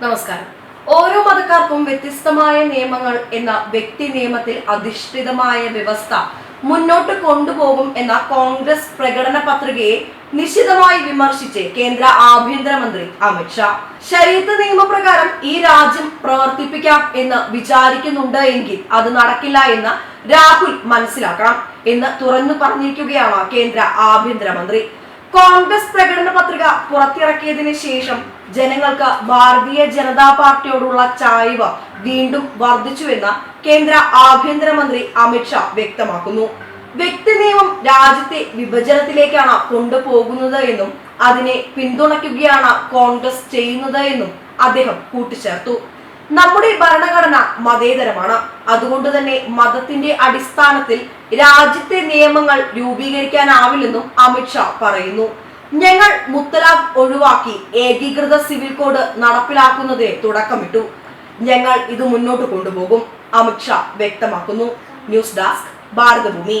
നമസ്കാരം. ഓരോ മതക്കാർക്കും വ്യത്യസ്തമായ നിയമങ്ങൾ എന്ന വ്യക്തി നിയമത്തിൽ അധിഷ്ഠിതമായ വ്യവസ്ഥ മുന്നോട്ട് കൊണ്ടുപോകും എന്ന കോൺഗ്രസ് പ്രകടന പത്രികയെ നിശിതമായി വിമർശിച്ച് കേന്ദ്ര ആഭ്യന്തരമന്ത്രി അമിത്ഷാ ശരീരത്ത് നിയമപ്രകാരം ഈ രാജ്യം പ്രവർത്തിപ്പിക്കാം എന്ന് വിചാരിക്കുന്നുണ്ട് എങ്കിൽ അത് നടക്കില്ല എന്ന് രാഹുൽ മനസ്സിലാക്കണം എന്ന് തുറന്നു പറഞ്ഞിരിക്കുകയാണ് കേന്ദ്ര ആഭ്യന്തരമന്ത്രി കോൺഗ്രസ് പ്രകടന പത്രിക പുറത്തിറക്കിയതിനു ശേഷം ജനങ്ങൾക്ക് ഭാരതീയ ജനതാ പാർട്ടിയോടുള്ള ചായ്വ് വീണ്ടും വർദ്ധിച്ചുവെന്ന് കേന്ദ്ര ആഭ്യന്തരമന്ത്രി അമിത്ഷാ വ്യക്തമാക്കുന്നു. വ്യക്തി നിയമം രാജ്യത്തെ വിഭജനത്തിലേക്കാണ് കൊണ്ടുപോകുന്നത് എന്നും അതിനെ പിന്തുണയ്ക്കുകയാണ് കോൺഗ്രസ് ചെയ്യുന്നത് എന്നും അദ്ദേഹം കൂട്ടിച്ചേർത്തു. നമ്മുടെ ഭരണഘടന മതേതരമാണ്. അതുകൊണ്ട് തന്നെ മതത്തിന്റെ അടിസ്ഥാനത്തിൽ രാജ്യത്തെ നിയമങ്ങൾ രൂപീകരിക്കാനാവില്ലെന്നും അമിത്ഷാ പറയുന്നു. ഞങ്ങൾ മുത്തലാഖ് ഒഴിവാക്കി ഏകീകൃത സിവിൽ കോഡ് നടപ്പിലാക്കുന്നതിന് തുടക്കമിട്ടു. ഞങ്ങൾ ഇത് മുന്നോട്ട് കൊണ്ടുപോകും. അമിത്ഷാ വ്യക്തമാക്കുന്നു. News desk Bharatabhoomi.